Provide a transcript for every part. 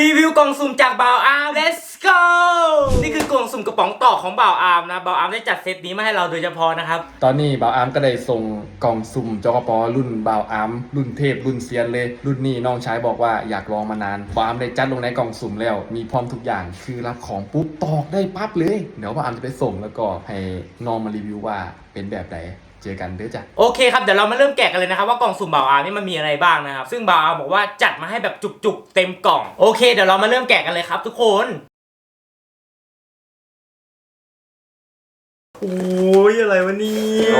รีวิวกล่องสุ่มจากบ่าวอาร์ม let's go นี่คือกล่องสุ่มกระป๋องต่อของบ่าวอาร์มนะบ่าวอาร์มได้จัดเซตนี้มาให้เราโดยเฉพาะนะครับ ตอนนี้บ่าวอาร์มก็ได้ส่งกล่องสุ่มจกปรุ่นบ่าวอาร์มรุ่นเทพรุ่นเซียนเลย รุ่นนี้น้องชายบอกว่าอยากลองมานานบ่าวอาร์มได้จัดลงในกล่องสุ่มแล้ว มีพร้อมทุกอย่างคือรับของปุ๊บตอกได้ปั๊บเลย เดี๋ยวบ่าวอาร์มจะไปส่งแล้วก็ให้น้องมารีวิวว่าเป็นแบบไหน เจอกันเด้อจ้ะโอเคครับเดี๋ยวเรามาเริ่มแกะกันเลยนะครับว่ากล่องสุ่มบ่าวอาร์นี่มันมีอะไรบ้างนะครับซึ่งบ่าวอาร์บอกว่าจัดมาให้แบบจุกๆเต็มกล่องโอเคเดี๋ยวเรามาเริ่มแกะกันเลยครับทุกคนโอ้ยอะไรวะเนี่ย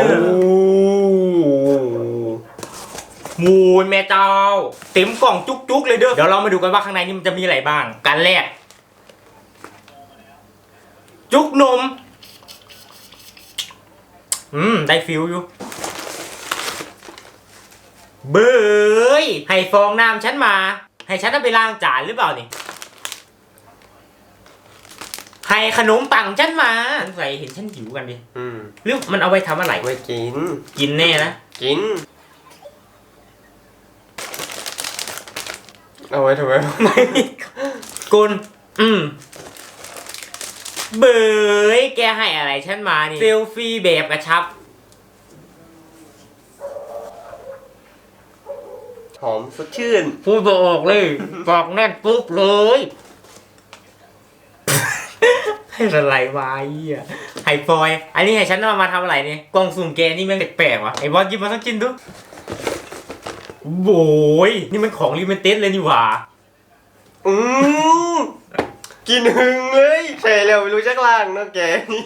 มูนแม่เจ้าเต็มกล่องจุกๆเลยเด้อเดี๋ยวเรามาดูกันว่าข้างในนี่มันจะมีอะไรบ้างกันแรกจุกนม อืม ได้ฟิลอยู่ เบยให้ฟองน้ำฉันมา ให้ฉันเอาไปล้างจานหรือเปล่านี่ ให้ขนมปังฉันมาสงสัยเห็นฉันหิวกันดิอืมหรือมันเอาไว้ทำอะไร ไม่กิน กินแน่นะ กิน เอาไว้ทำไม ไม่มีกุลอืม เบยแกให้อะไรฉันมานี่เซลฟี่แบบกระชับ หอมสดชื่น พูดบอกเลยบอกแน่นปุ๊บเลย ให้อะไรวะไอ้เหี้ยไฮฟอยอันนี้ให้ฉันเอามาทำอะไรเนี่ยกล่องสุ่มแกนี่แม่งแปลกๆวะไอ้บอสหยิบมาสักชิ้นดูโว้ยนี่มันของลิมิเต็ดเลยนี่หว่า อืม กินหึงเลยใช่แล้วไม่รู้จักล่างเนาะแกนี่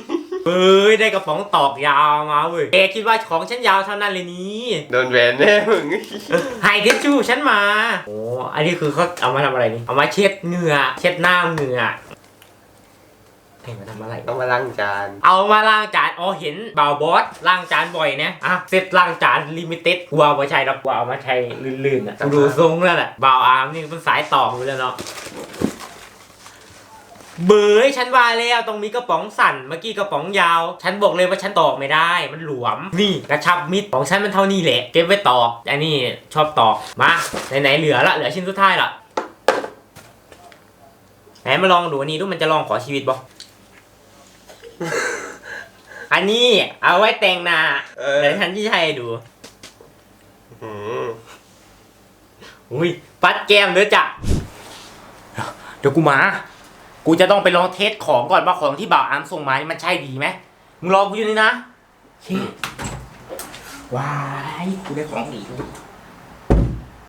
เฮ้ยได้กระป๋องตอกยาวมาเว้ยแกคิดว่าของฉันยาวเท่านั้นเลยนี่โดนแหวนแน่มึงไฮทิชชู่ฉันมาโอ้อันนี้คือเขาเอามาทำอะไรนี่เอามาเช็ดเหงื่อเช็ดหน้าเหงื่อให้มาทำอะไรต้องมาล้างจาน เอามาล้างจาน อ๋อ เห็นบ่าวบอสล้างจานบ่อยนะ อะเซตล้างจานลิมิเต็ดกลัวว่าใช่หรอกกลัวเอามาใช้ลื่นๆอะกูดูทรงแล้วแหละบ่าวอาร์มนี่เป็นสายต่ออยู่แล้วเนาะ เบยฉันว่าแล้วตรงนี้กระป๋องสั่นเมื่อกี้กระป๋องยาว ฉันบอกเลยว่าฉันตอกไม่ได้ มันหลวม นี่กระชับมิดของฉันมันเท่านี้แหละ เก็บไว้ตอกอันนี้ชอบตอกมาไหนๆเหลือละเหลือชิ้นสุดท้ายละไหนมาลองดูอันนี้ดูมันจะลองขอชีวิตบ่อันนี้เอาไว้แต่งหน้าเออ เดี๋ยวฉันที่ใช้ให้ดูอืมอุ้ยปัดแก้มเด้อจ้ะเดี๋ยวกูมา กูจะต้องไปลองเทสของก่อนว่าของที่บ่าวอาร์มส่งมานี่มันใช่ดีไหมมึงรอกูอยู่นี่นะโอเควายกูได้ของดีด้วย